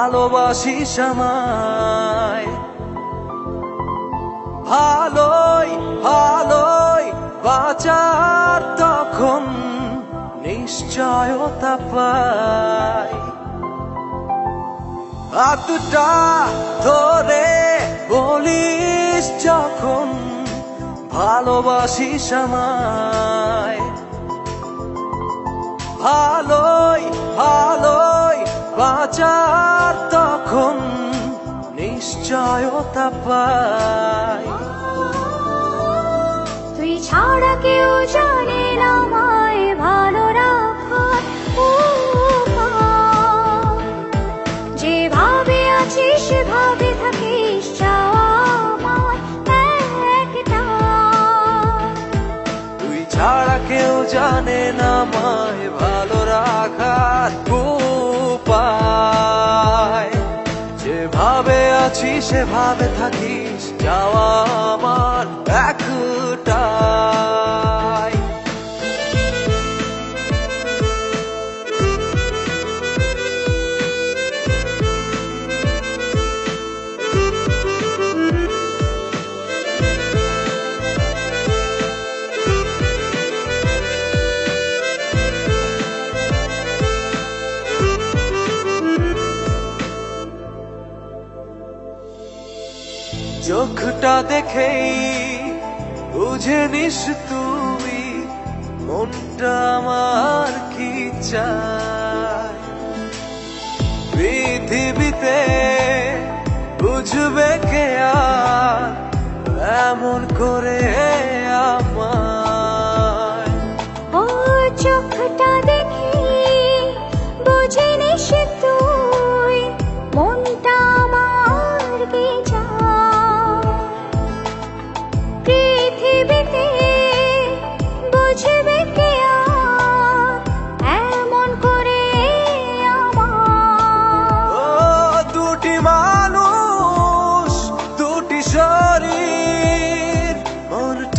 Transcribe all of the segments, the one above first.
ভালোবাসিস আমায় ভালোই ভালোই বাঁচার তখন নিশ্চয়তা পাই। হাতটা ধরে বলিস যখন ভালোবাসিস আমায় ভালোই ভালোই বাঁচার নিশ্চয়তা পাই। তুই ছাড়া কেউ জানে না আমায় ভালো রাখার। যেভাবে আছিস সেভাবে থাকিস তুই ছাড়া কেউ জানে না মায় ভালো রাখার উপায়। যেভাবে আছি সেভাবে থাকিস। যাওয়া আমার একটাই চোখটা দেখেই বুঝে নিস তুই মনটা আমার কি চায়? পৃথিবীতে বুঝবে কে আর এমন করে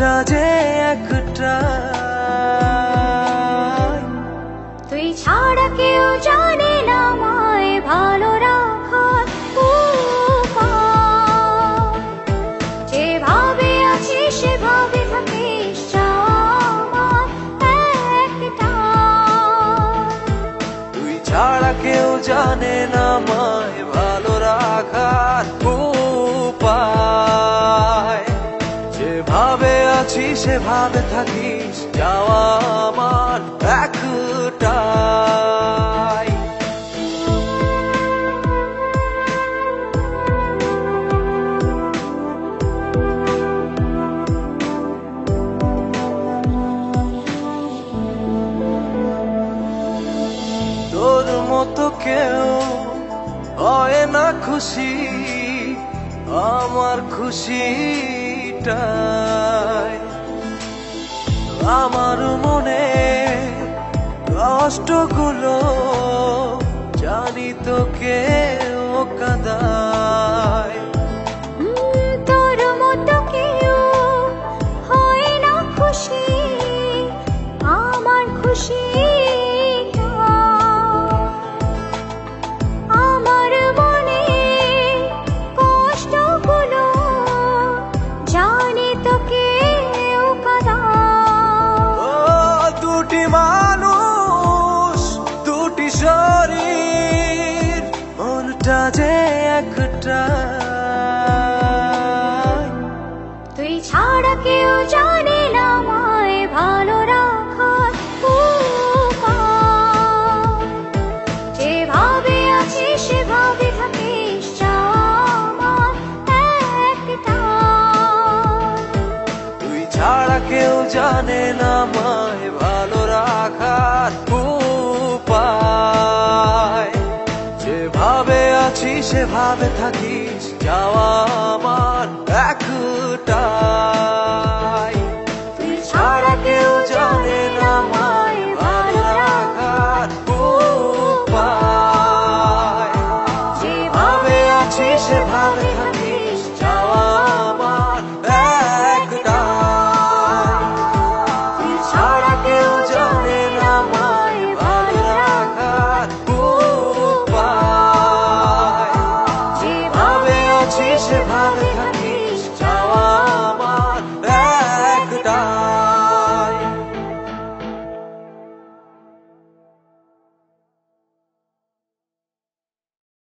মনটা যে একটা তুই ছাড়া কেউ জানে না আমায় ভালো রাখার। যেভাবে আছিস সেভাবে থাকিস। তুই ছাড়া কেউ জানে না মায় ভালো রাখার আছি সেভাবে থাকিস যাওয়া আমার একটাই। তোর মতো কেউ হয় না খুশি আমার খুশিটাই। আমার মনে কষ্টগুলো জানি তো ও কাদায় শরীর মনটা যে একটা তুই ছাড়া কেউ জানে না মায় ভালো রাখার। যেভাবে আছিস সেভাবে থাকিস। তুই ছাড়া কেউ জানে না মায় ভালো রাখার আছি সেভাবে থাকিস যাওয়া আমার একটাই